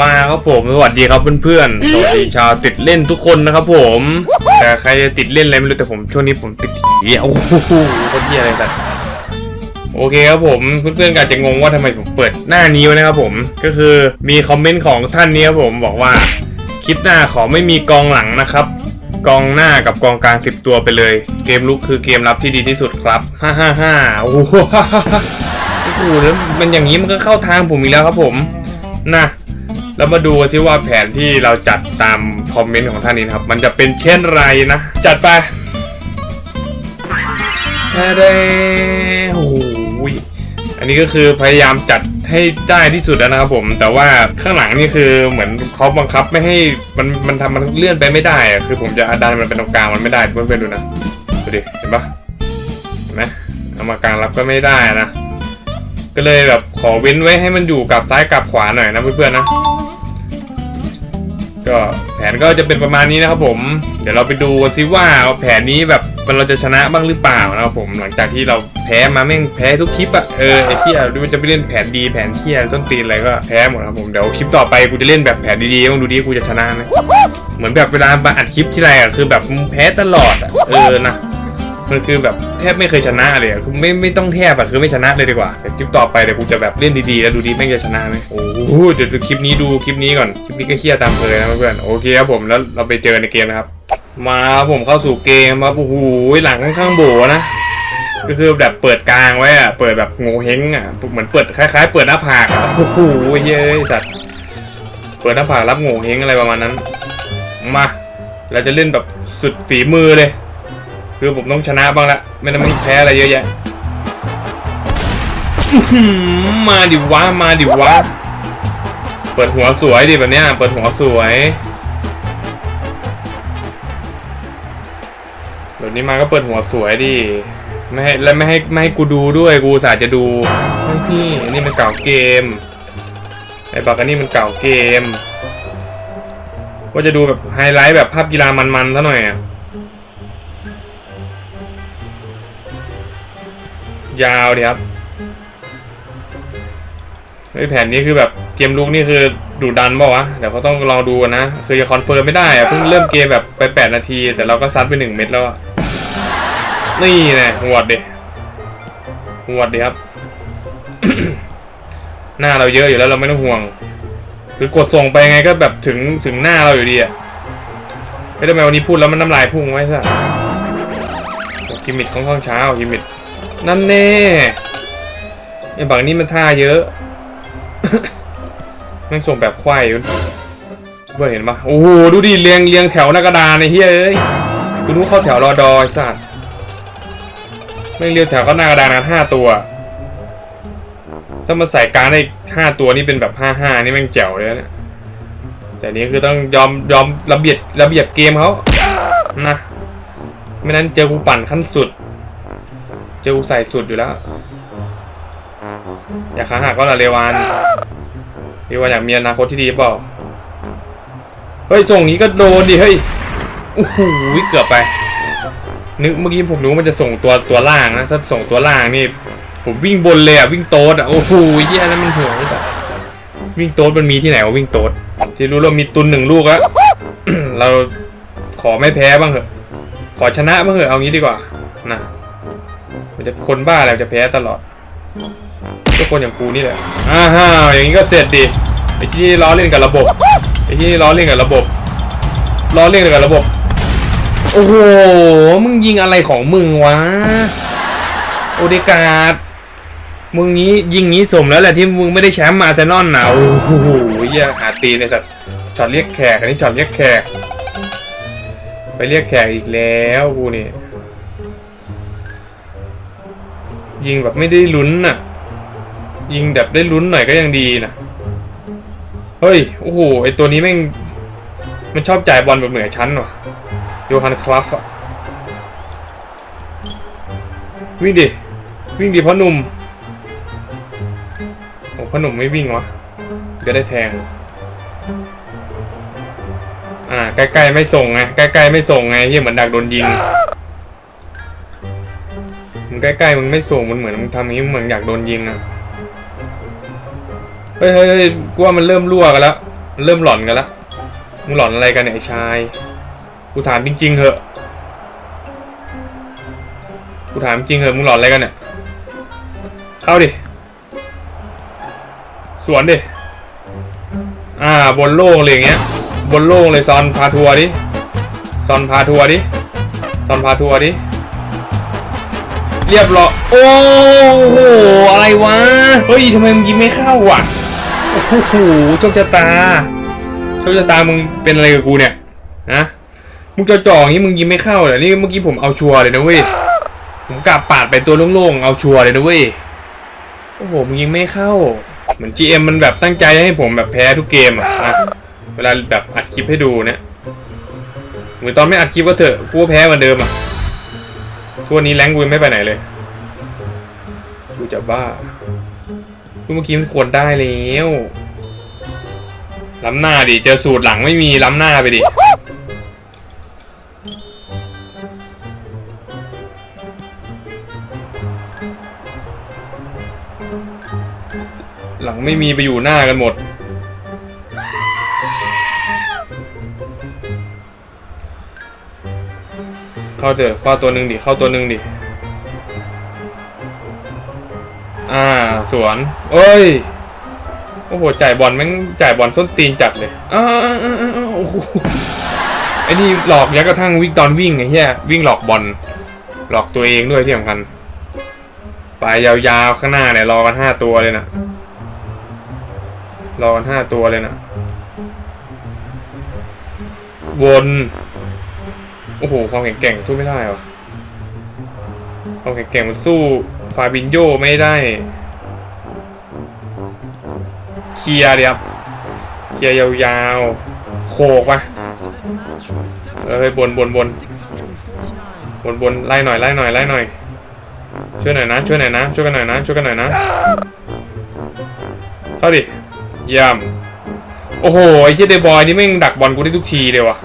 มาครับผมสวัสดีครับเพื่อนๆสวัสดีชาวติดเล่นทุกคนนะครับผม แต่ใครจะติดเล่นอะไรไม่รู้แต่ผมช่วงนี้ผมติดผีโอ้โหคนเหี้ยอะไรกันโอเคครับผมเพื่อนๆอาจจะงงว่าทำไมผมเปิดหน้านี้ไว้นะครับผมก็คือมีคอมเมนต์ของท่านนี้ครับผมบอกว่าคลิปหน้าขอไม่มีกองหลังนะครับ กองหน้ากับกองกลาง10ตัวไปเลย เกมลุกคือเกมรับที่ดีที่สุดครับฮ่าฮ่าฮ่าโอ้โหโอ้โหแล้วมันอย่างนี้มันก็เข้าทางผมอีกแล้วครับผมนะ แล้วมาดูกันสิว่าแผนที่เราจัดตามคอมเมนต์ของท่านนี้นะครับ มันจะเป็นเช่นไรนะ จัดไปอะไรโอ้โหอันนี้ก็คือพยายามจัดให้ได้ที่สุดแล้วนะครับผม แต่ว่าข้างหลังนี่คือเหมือนเขาบังคับไม่ให้มันมันทำมันเลื่อนไปไม่ได้อะคือผมจะดันมันเป็นตรงกลางมันไม่ได้เพื่อนๆดูนะดูดิเห็นปะเห็นไหมเอามากลางรับก็ไม่ได้นะก็เลยแบบขอเว้นไว้ให้มันอยู่กับซ้ายกับขวาหน่อยนะเพื่อนๆนะ ก็แผนก็จะเป็นประมาณนี้นะครับผม เดี๋ยวเราไปดูกันซิว่าแผนนี้แบบมันเราจะชนะบ้างหรือเปล่านะครับผม หลังจากที่เราแพ้มาแม่งแพ้ทุกคลิปอะเออไอ้เคียดูมันจะไปเล่นแผนดีแผนเคียต้นตีนอะไรก็แพ้หมดครับผม เดี๋ยวคลิปต่อไปกูจะเล่นแบบแผนดีๆต้องดูดิกูจะชนะไหมเหมือนแบบเวลามาอัดคลิปที่ไรอะคือแบบมึงแพ้ตลอดอะเออนะ มันคือแบบแทบไม่เคยชนะเลยอะคือไม่ไม่ต้องแทบอะคือไม่ชนะเลยดีกว่าแต่คลิปต่อไปเดี๋ยวกูจะแบบเล่นดีๆแล้วดูดีแม่งจะชนะไหมโอ้โหเดี๋ยวดูคลิปนี้ดูคลิปนี้ก่อนคลิปนี้ก็เครียดตามเคยนะเพื่อนโอเคครับผมแล้วเราไปเจอในเกมนะครับมาผมเข้าสู่เกมครับโอ้โหหลังค่อนข้างโบนะก็คือแบบเปิดกลางไว้อะเปิดแบบโงเฮงอะเหมือนเปิดคล้ายๆ เปิดหน้าผากอะโอ้โหเย้ยสัตว์เปิดหน้าผากรับโงเฮงอะไรประมาณนั้นมาเราจะเล่นแบบสุดฝีมือเลย คือผมต้องชนะบ้างละไม่ต้องแพ้อะไรเยอะแยะมาดิวะมาดิวะเปิดหัวสวยดิแบบเนี้ยเปิดหัวสวยแบบนี้มาก็เปิดหัวสวยดิไม่ให้และไม่ให้ไม่ให้กูดูด้วยกูสาจะดูนี่อันนี่มันเก่าเกมไอ้บักอันนี้มันเก่าเกม ว่าจะดูแบบไฮไลท์แบบภาพกีฬามันๆซะหน่อยอะ ยาวดีครับเฮ้ยแผนนี้คือแบบเกมลุกนี่คือดุดันเปล่าวะเดี๋ยวเขาต้องลองดูกันนะ คือจะคอนเฟิร์มไม่ได้อะเพิ่งเริ่มเกมแบบไปแปดนาที แต่เราก็ซัดไปหนึ่งเม็ดแล้วอะนี่แน่หวดดิหวดดิครับ หน้าเราเยอะอยู่แล้วเราไม่ต้องห่วง คือกดส่งไปไงก็แบบถึงถึงหน้าเราอยู่ดีอะไม่ได้ไหมวันนี้พูดแล้วมันน้ำลายพุ่งไว้ซะโอ้กิมมิดค่อนข้างเช้ากิมมิด นั่นแน่ไอ้บังนี่มันท่าเยอะ แม่งส่งแบบควายอยู่เพื่อนเห็นปะโอ้โหดูดิเรียงเรียงแถวหน้ากระดานไอ้เฮ้ยเอ้ยกูรู้เข้าแถวรอดอไอ้สัตว์แม่งเรียงแถวก็หน้ากระดานกันห้าตัว ถ้ามันใส่การได้ห้าตัวนี่เป็นแบบห้าห้านี่แม่งแจ๋วเลยนะเนี่ยแต่นี้คือต้องยอมยอมระเบียบระเบียบเกมเขานะไม่นั้นเจอกูปั่นขั้นสุด จูใส่สุดอยู่แล้ว อยากขาหักก็ละเรวานเรวานอยากมีอนาคตที่ดีเปล่าเฮ้ยส่งนี้ก็โดนดิเฮ้ยโอ้โหเกือบไปนึกเมื่อกี้ผมนึกว่ามันจะส่งตัวตัวล่างนะถ้าส่งตัวล่างนี่ผมวิ่งบนเลยอะวิ่งโต๊ดอะโอ้โหเหี้ยแล้วมันห่วงหรือเปล่าวิ่งโต๊ดมันมีที่ไหนวะวิ่งโต๊ดที่รู้เรามีตุนหนึ่งลูกแล้วเราขอไม่แพ้บ้างเถอะ ขอชนะบ้างเถอะเอางี้ดีกว่านะ มันจะคนบ้าอะไรจะแพ้ตลอดก็คนอย่างกูนี่แหละอ้าฮ่าอย่างนี้ก็เสร็จดิไอ้ที่ล้อเล่นกับระบบไอ้ที่ล้อเล่นกับระบบล้อเล่นกับระบบโอ้โหมึงยิงอะไรของมึงวะโอเดการ์ดมึงนี้ยิงงี้สมแล้วแหละที่มึงไม่ได้แชมป์มาเซนอลนะโอ้โหเหี้ยหาตีนไอ้สัตว์ช็อตเรียกแขกอันนี้ช็อตเรียกแขก ไปเรียกแขกอีกแล้วกูนี่ ยิงแบบไม่ได้ลุ้นน่ะ ยิงแบบได้ลุ้นหน่อยก็ยังดีนะเฮ้ย โอ้โห ไอตัวนี้แม่ง มันชอบจ่ายบอลแบบเหนือชั้นว่ะโยฮันคลัฟอะวิ่งดิ วิ่งดิพ่อหนุ่มโอ้พ่อหนุ่มไม่วิ่งวะจะได้แทง อ่า ใกล้ๆไม่ส่งไง ใกล้ๆไม่ส่งไงเฮียเหมือนดักโดนยิง มึงใกล้ๆมึงไม่ส่งมันเหมือนมึงทำอย่างนี้มึงเหมือนอยากโดนยิงอะเฮ้ยเฮ้ยกูว่ามันเริ่มรั่วกันแล้วมันเริ่มหลอนกันละมึงหลอนอะไรกันเนี่ยไอ้ชายกูถามจริงๆเหอะกูถามจริงเหอะมึงหลอนอะไรกันเนี่ยเข้าดิสวนดิอ่าบนโล่งเลยอย่างเงี้ยบนโล่งเลยซอนพาทัวร์ดิซอนพาทัวร์ดิซอนพาทัวร์ดิ เรียบร้อยโอ้โหอะไรวะเฮ้ยทำไมมึงยิงไม่เข้าอะโอ้โหโชคชะตาโชคชะตามึงเป็นอะไรกับกูเนี่ยนะมึงจะจ่ออย่างนี้มึงยิงไม่เข้าเหรอนี่เมื่อกี้ผมเอาชัวร์เลยนะเว้ยผมกลับปาดไปตัวโล่งๆเอาชัวร์เลยนะเว้ยโอ้โหมึงยิงไม่เข้าเหมือน GM มันแบบตั้งใจให้ผมแบบแพ้ทุกเกมอะนะเวลาแบบอัดคลิปให้ดูเนี่ยเหมือนตอนไม่อัดคลิปก็เถอะกูแพ้เหมือนเดิมอะ ทั่วนี้แรงกูยังไม่ไปไหนเลยกูจะบ้ากูเมื่อกี้มันควรได้แล้วล้ำหน้าดิ เจอสูตรหลังไม่มีล้ำหน้าไปดิ หลังไม่มีไปอยู่หน้ากันหมด เข้าเถอะเข้าตัวหนึ่งดิเข้าตัวหนึ่งดิอ่าสวนเอ้ยโอ้โหจ่ายบอลแม่งจ่ายบอลส้นตีนจัดเลยอ้าวอ้าอ้าโอ้โหไอ้นี่หลอกยักกระทั่งวิ่งตอนวิ่งไอ้เหี้ยวิ่งหลอกบอลหลอกตัวเองด้วยที่สำคัญไปยาวๆข้างหน้าเนี่ยรอกันห้าตัวเลยนะรอกันห้าตัวเลยนะวน โอ้โห ความแข็งแกร่งสู้ไม่ได้หรอความแข็งแกร่งมันสู้ฟาบินโยไม่ได้ เคลียร์เดี๋ยวเคลียร์ยาวๆ โขกปะเอ้ยบนบนบนบนบนไล่หน่อยไล่หน่อยไล่หน่อย ช่วยหน่อยนะช่วยหน่อยนะช่วยกันหน่อยนะช่วยกันหน่อยนะ เข้าดิยี่ยมโอ้โหไอ้เชี่ยเดบอยนี่แม่งดักบอลกูได้ทุกทีเลยว่ะ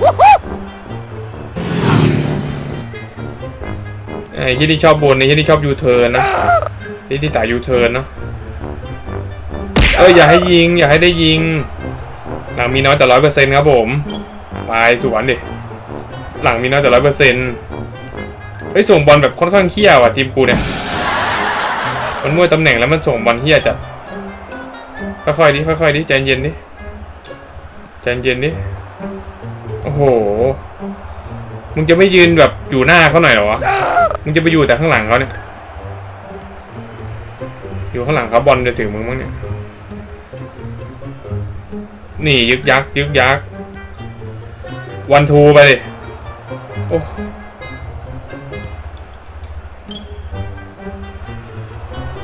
ไอ้ที่ที่ชอบบนไอ้ที่ที่ชอบยูเทิร์นนะไอ้ที่สายยูเทิร์นเนาะเอออย่าให้ยิง อย่าให้ได้ยิงหลังมีน้อยแต่ร้อยเปอร์เซ็นต์ครับผมไปสวนดิหลังมีน้อยแต่ร้อยเปอร์เซ็นต์เฮ้ยส่งบอลแบบค่อนข้างเขี้ยวอะทีมกูเนี่ยมันมั่วตำแหน่งแล้วมันส่งบอลเขี้ยจัดค่อยๆดิค่อยๆดิใจเย็นดิใจเย็นดิโอ้โห มึงจะไม่ยืนแบบอยู่หน้าเขาหน่อยเหรอวะ มึงจะไปอยู่แต่ข้างหลังเขาเนี่ย อยู่ข้างหลังเขาบอลจะถึงมึงมั้งเนี่ย นี่ยึกยักยึกยักวันทูไปดิ โอ้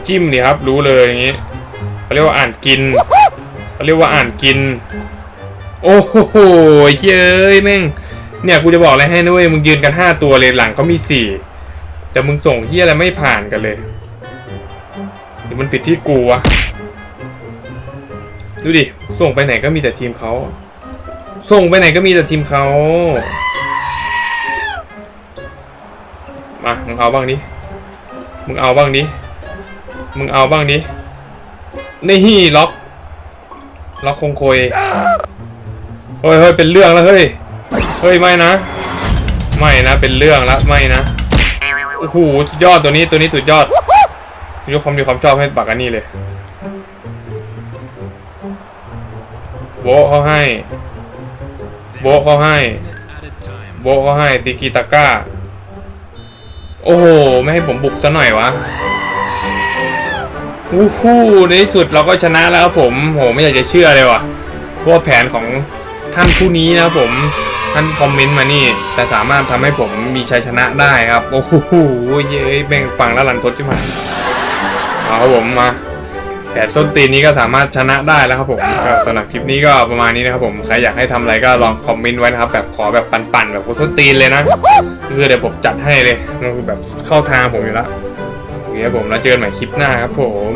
จิ้มดิครับ รู้เลยอย่างงี้เขาเรียกว่าอ่านกินเขาเรียกว่าอ่านกิน โอ้โหเฮ้ยแม่ง เนี่ยกูจะบอกอะไรให้นะเว้ยมึงยืนกันห้าตัวเลยหลังก็มีสี่แต่มึงส่งเฮียอะไรไม่ผ่านกันเลยหรือมันผิดที่กูวะดูดิส่งไปไหนก็มีแต่ทีมเขาส่งไปไหนก็มีแต่ทีมเขามามึงเอาบ้างดิมึงเอาบ้างดิมึงเอาบ้างดินี่ล็อกล็อกคงคยเฮ้ยเฮ้ยเป็นเรื่องแล้วเฮ้ย เฮ้ยไม่นะ ไม่นะเป็นเรื่องละไม่นะโอ้โหยอดตัวนี้ตัวนี้สุดยอดยกความดีความชอบให้ปากอันนี้เลยโบเขาให้ โบเขาให้ โบเขาให้ติกิตาก้า โอ้โห ไม่ให้ผมบุกซะหน่อยวะวู้ฮู้ในที่สุดเราก็ชนะแล้วครับผมโหไม่อยากจะเชื่อเลยว่ะเพราะว่าแผนของท่านผู้นี้นะครับผม ท่านคอมเมนต์มานี่ แต่สามารถทำให้ผมมีชัยชนะได้ครับ โอ้โหเย้ยแม่งฟังแล้วรันทดใช่ไหมเอาครับผมมาแต่ส้นตีนนี้ก็สามารถชนะได้แล้วครับผมก็สำหรับคลิปนี้ก็ประมาณนี้นะครับผมใครอยากให้ทำอะไรก็ลองคอมเมนต์ไว้นะครับแบบขอแบบปั่นๆแบบกูส้นตีนเลยนะคือเดี๋ยวผมจัดให้เลยมันคือแบบเข้าทางผมอยู่แล้วโอเคครับผมแล้วเจอกันใหม่คลิปหน้าครับผม